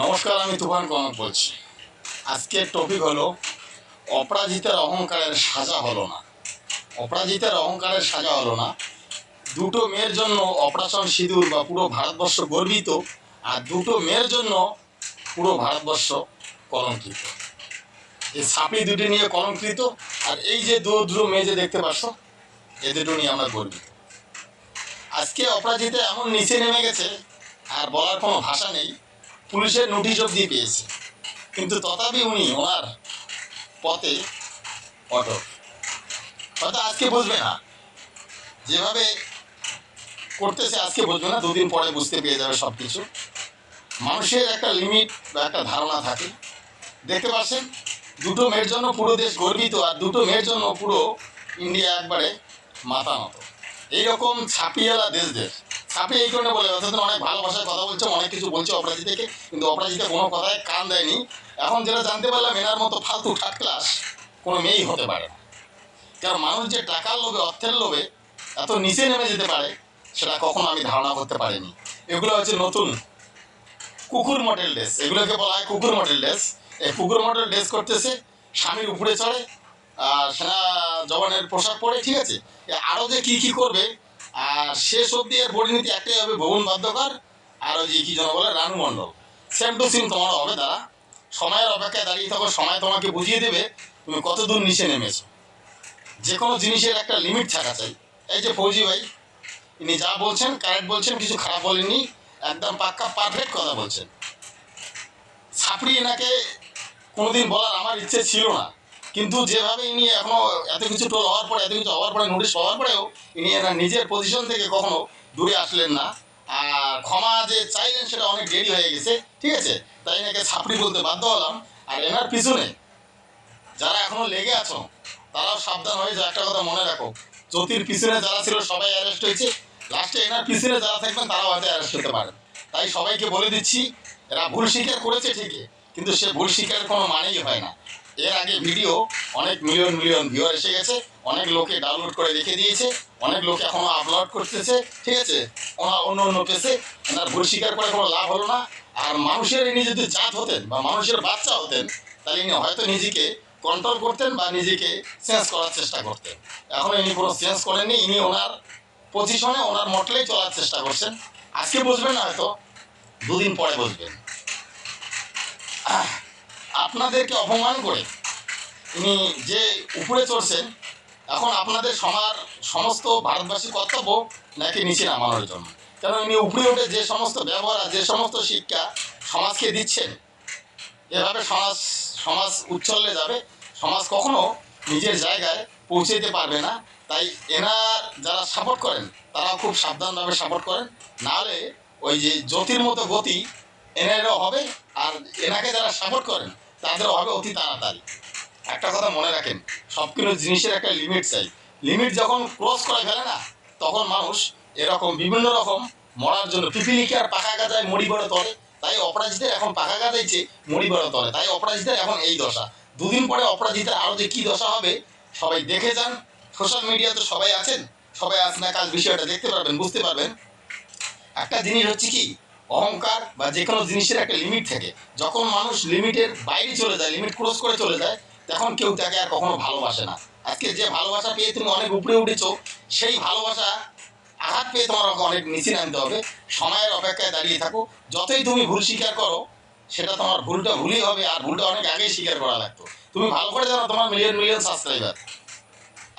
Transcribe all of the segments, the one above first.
নমস্কার, আমি তুফান কনক বলছি। আজকের টপিক হলো, অপরাজিতার অহংকারের সাজা হলো না। অপরাজিতার অহংকারের সাজা হলো না। দুটো মেয়ের জন্য অপারেশন সিঁদুর বা পুরো ভারতবর্ষ গর্বিত, আর দুটো মেয়ের জন্য পুরো ভারতবর্ষ কলঙ্কিত। এই সাপড়ি দুটি নিয়ে কলঙ্কিত, আর এই যে দু দুটো মেয়ে যে দেখতে পাচ্ছ, এ দুটো নিয়ে আমরা গর্বিত। আজকে অপরাজিতা এমন নিচে নেমে গেছে, আর বলার কোনো ভাষা নেই পুলিশের নোটিশ অবধি পেয়েছে। কিন্তু তথাপি উনি ওনার পথে অটল। হয়তো আজকে বুঝবে না। যেভাবে করতেছে আজকে বুঝবে না, দুদিন পরে বুঝতে পেরে যাবে সব কিছু মানুষের একটা লিমিট বা একটা ধারণা থাকে। দেখতে পাচ্ছেন, দুটো মেয়ের জন্য পুরো দেশ গর্বিত আর দুটো মেয়ের জন্য পুরো ইন্ডিয়া একবারে মাথা মতো এইরকম ছাপিয়েলা দেশ। ছাপি এই কারণে বলে অর্থাৎ অনেক ভালোবাসায় কথা বলছে, অনেক কিছু বলছে অপরাজিতাকে কিন্তু অপরাজিতা কোনো কথায় কান দেয়নি। এখন যেটা জানতে পারলাম, এনার মতো ফালতু থার্ড ক্লাস কোনো মেয়েই হতে পারে কারণ মানুষ যে টাকার লোভে, অর্থের লোভে এত নিচে নেমে যেতে পারে, সেটা কখনো আমি ধারণা করতে পারিনি। এগুলো হচ্ছে নতুন কুকুর মডেল ড্রেস এগুলোকে বলা হয় কুকুর মডেল ড্রেস এই কুকুর মডেল ড্রেস করতেছে, স্বামীর উপরে চড়ে, আর সেনা জওয়ানের পোশাক পরে, ঠিক আছে? আরও যে কী কী করবে আর শেষ অব্দি এর পরিণতি একটাই হবে ভুবন বাদ্যকর আর ওই যে কী যেন বলে, Ranu Mondal. Same to same তোমার হবে, দাঁড়া। সময়ের অপেক্ষায় দাঁড়িয়ে থাকো, সময় তোমাকে বুঝিয়ে দেবে তুমি কত দূর নিচে নেমেছো। যে কোনো জিনিসের একটা লিমিট থাকা চাই। এই যে ফৌজি ভাই, ইনি যা বলছেন কারেক্ট বলছেন, কিছু খারাপ বলেনি একদম পাক্কা পারফেক্ট কথা বলছেন। ছাপড়ি এনাকে কোনোদিন বলার আমার ইচ্ছে ছিল না। কিন্তু যেভাবে ইনি এখনও এত কিছু টোল হওয়ার পরে, এত কিছু হওয়ার পরে নোটিশ হওয়ার পরেও ইনি নিজের পজিশন থেকে কখনো দূরে আসলেন না। আর ক্ষমা যে চাইলেন, সেটা অনেক দেরি হয়ে গেছে, ঠিক আছে? তাই এনাকে ছাপড়ি বলতে বাধ্য হলাম। আর এনার পিছনে যারা এখনও লেগে আছো, তারাও সাবধান হয়ে যাও। একটা কথা মনে রাখো, জ্যোতির পিছনে যারা ছিল, সবাই অ্যারেস্ট হয়েছে। লাস্টে এনার পিছনে যারা থাকবেন, তারাও হয়তো অ্যারেস্ট হতে পারেন তাই সবাইকে বলে দিচ্ছি, এরা ভুল স্বীকার করেছে ঠিকই, কিন্তু সে ভুল স্বীকারের কোনো মানেই হয় না। এর আগে ভিডিও অনেক মিলিয়ন মিলিয়ন ভিউয়ার এসে গেছে, অনেক লোকে ডাউনলোড করে রেখে দিয়েছে, অনেক লোকে এখনও আপলোড করতেছে, ঠিক আছে? ওনার অন্য অন্য পেছে ওনার ভুল স্বীকার করে কোনো লাভ হলো না। আর মানুষের ইনি যদি জাত হতেন বা মানুষের বাচ্চা হতেন, তাহলে ইনি হয়তো নিজেকে কন্ট্রোল করতেন বা নিজেকে চেঞ্জ করার চেষ্টা করতেন। এখন ইনি কোনো চেঞ্জ করেননি, ইনি ওনার পজিশনে ওনার মটলেই চলার চেষ্টা করছেন। আজকে বুঝবেন হয়তো, দুদিন পরে বুঝবেন। আপনাদেরকে অপমান করে ইনি যে উপরে চড়ছেন, এখন আপনাদের সমার সমস্ত ভারতবাসীর কর্তব্য নাকি নিচে নামানোর জন্য। কারণ ইনি উপরে উঠে যে সমস্ত ব্যবহার যে সমস্ত শিক্ষা সমাজকে দিচ্ছেন, এভাবে সমাজ সমাজ উচ্ছলে যাবে, সমাজ কখনো নিজের জায়গায় পৌঁছে দিতে পারবে না। তাই এনার যারা সাপোর্ট করেন তারা খুব সাবধানভাবে সাপোর্ট করেন। নাহলে ওই যে জ্যোতির মতো গতি এনারও হবে, আর এনাকে যারা সাপোর্ট করেন তাদেরও হবে অতি তাড়াতাড়ি। একটা কথা মনে রাখেন সব কিছু জিনিসের একটা লিমিট চাই। লিমিট যখন ক্রস করে ফেলে না, তখন মানুষ এরকম বিভিন্ন রকম মরার জন্য পিপিলিকে আর পাকা গাজায় মরি বড় তলে। তাই অপরাজিতের এখন পাকা গাজাইছে মরি বড় তলে, তাই অপরাজিতের এখন এই দশা। দুদিন পরে অপরাজিতের আরও যে কী দশা হবে, সবাই দেখে যান। সোশ্যাল মিডিয়াতে সবাই আছেন? সবাই আজ না, কাল বিষয়টা দেখতে পারবেন, বুঝতে পারবেন। একটা জিনিস হচ্ছে কি অহংকার বা যে কোনো জিনিসের একটা লিমিট থাকে। যখন মানুষ লিমিটের বাইরে চলে যায় লিমিট ক্রস করে চলে যায়, তখন কেউ তাকে আর কখনো ভালোবাসে না। আজকে যে ভালোবাসা পেয়ে তুমি অনেক উপরে উঠেছো, সেই ভালোবাসা আঘাত পেয়ে তোমার অনেক নিচে নামতে হবে। সময়ের অপেক্ষায় দাঁড়িয়ে থাকো। যতই তুমি ভুল স্বীকার করো, সেটা তোমার ভুলটা ভুলই হবে আর ভুলটা অনেক আগেই স্বীকার করা লাগতো। তুমি ভালো করে জানো তোমার মিলিয়ন মিলিয়ন সাবস্ক্রাইবার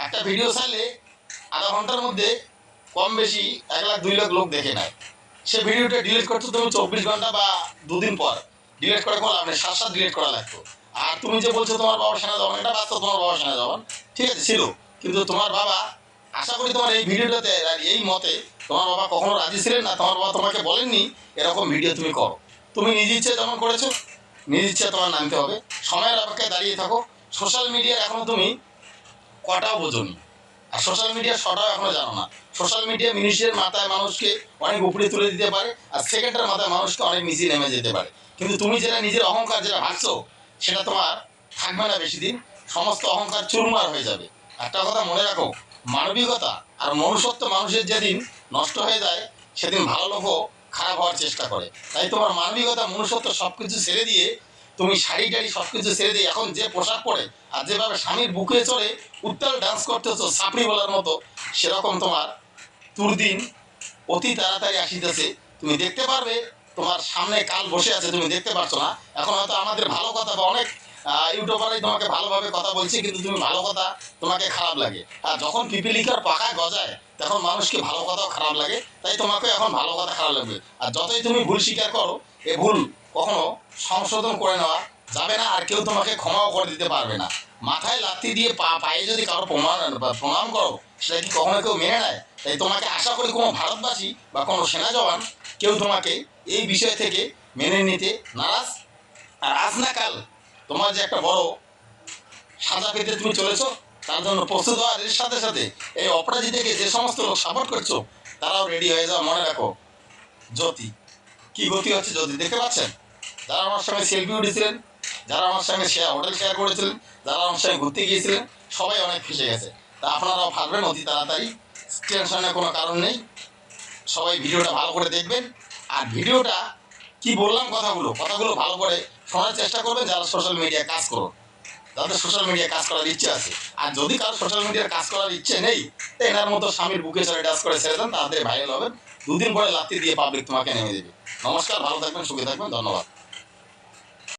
একটা ভিডিও চাইলে আধা ঘণ্টার মধ্যে কম বেশি এক লাখ, দুই লাখ লোক দেখে নেয়। সে ভিডিওটা ডিলিট করতে তুমি চব্বিশ ঘণ্টা বা দুদিন পর। ডিলিট করে কোনো লাভ নেই, সাত সাত ডিলিট করা লাগতো আর তুমি যে বলছো তোমার বাবা সেনা জবান এটা বাস্তব তোমার বাবা সেনা জবান ঠিক আছে, ছিল। কিন্তু তোমার বাবা, আশা করি তোমার এই ভিডিওটাতে আর এই মতে তোমার বাবা কখনো রাজি ছিলেন না, তোমার বাবা তোমাকে বলেননি, এরকম ভিডিও তুমি করো। তুমি নিজ ইচ্ছে যেমন করেছ, নিজ ইচ্ছে তোমার নামতে হবে। সময়ের অপেক্ষায় দাঁড়িয়ে থাকো। সোশ্যাল মিডিয়ার এখনও তুমি কটাও বোঝনি। আর সোশ্যাল মিডিয়া শটাও এখনও জানো না। সোশ্যাল মিডিয়া মিনিটের মাথায় মানুষকে অনেক উপরে তুলে দিতে পারে, আর সেকেন্ডের মাথায় মানুষকে অনেক নিচে নেমে যেতে পারে। কিন্তু তুমি যেটা নিজের অহংকার যেটা ভাবছ, সেটা তোমার থাকবে না বেশি দিন, সমস্ত অহংকার চুরমার হয়ে যাবে। একটা কথা মনে রাখো, মানবিকতা আর মনুষ্যত্ব মানুষের যেদিন নষ্ট হয়ে যায়, সেদিন ভালো লোকও খারাপ হওয়ার চেষ্টা করে। তাই তোমার মানবিকতা, মনুষ্যত্ব সব কিছু ছেড়ে দিয়ে তুমি শাড়ি টাড়ি সব কিছু ছেড়ে দিয়ে এখন যে পোশাক পরে আর যেভাবে স্বামীর বুকে চড়ে উত্তাল ডান্স করতেছো সাপড়ি বলার মতো সেরকম তোমার দুর্দিন অতি তাড়াতাড়ি আসিতেছে। তুমি দেখতে পারবে তোমার সামনে কাল বসে আছে তুমি দেখতে পারছ না। এখন হয়তো আমাদের ভালো কথা বা অনেক আহ, ইউটিউবারই তোমাকে ভালোভাবে কথা বলছে কিন্তু তুমি ভালো কথা তোমাকে খারাপ লাগে। আর যখন পিপিলিকার পাকায় গজায় তখন মানুষকে ভালো কথাও খারাপ লাগে। তাই তোমাকে এখন ভালো কথা খারাপ লাগবে। আর যতই তুমি ভুল স্বীকার করো এ ভুল কখনো সংশোধন করে নেওয়া যাবে না, আর কেউ তোমাকে ক্ষমাও করে দিতে পারবে না। মাথায় লাত্তি দিয়ে পা, পায়ে যদি কারও প্রমাণ প্রণাম করো, সেটা কি কখনো কেউ মেনে নেয়? তাই তোমাকে আশা করি কোনো ভারতবাসী বা কোনো সেনা জওয়ান কেউ তোমাকে এই বিষয় থেকে মেনে নিতে নারাজ। আর আজ না কাল তোমার যে একটা বড় সাজা পেতে তুমি চলেছো, তার জন্য প্রস্তুত হওয়ার এর সাথে সাথে এই অপরাধীদেরকে যে সমস্ত লোক সাপোর্ট করছ, তারাও রেডি হয়ে যাও। মনে রাখো, জ্যোতি। কি গতি হচ্ছে জ্যোতি, দেখতে পাচ্ছেন? যারা আমার সঙ্গে সেলফি উঠেছিলেন, যারা আমার সঙ্গে শেয়ার হোটেল শেয়ার করেছিলেন, যারা আমার সঙ্গে ঘুরতে গিয়েছিলেন, সবাই অনেক ফেসে গেছে। তা আপনারাও ফাটবেন অতি তাড়াতাড়ি টেনশনের কোনো কারণ নেই। সবাই ভিডিওটা ভালো করে দেখবেন। আর ভিডিওটা কি বললাম কথাগুলো কথাগুলো ভালো করে শোনার চেষ্টা করবেন, যারা সোশ্যাল মিডিয়ায় কাজ করুন যাদের সোশ্যাল মিডিয়ায় কাজ করার ইচ্ছে আছে। আর যদি কারও সোশ্যাল মিডিয়ায় কাজ করার ইচ্ছে নেই, তো এনার মতো স্বামীর বুকে চড়ে ডাস করে ছেড়ে দেন তাদের ভাইরাল হবেন। দুদিন পরে লাত্তি দিয়ে পাবলিক তোমাকে নেমে দেবে নমস্কার, ভালো থাকবেন, সুখে থাকবেন, ধন্যবাদ।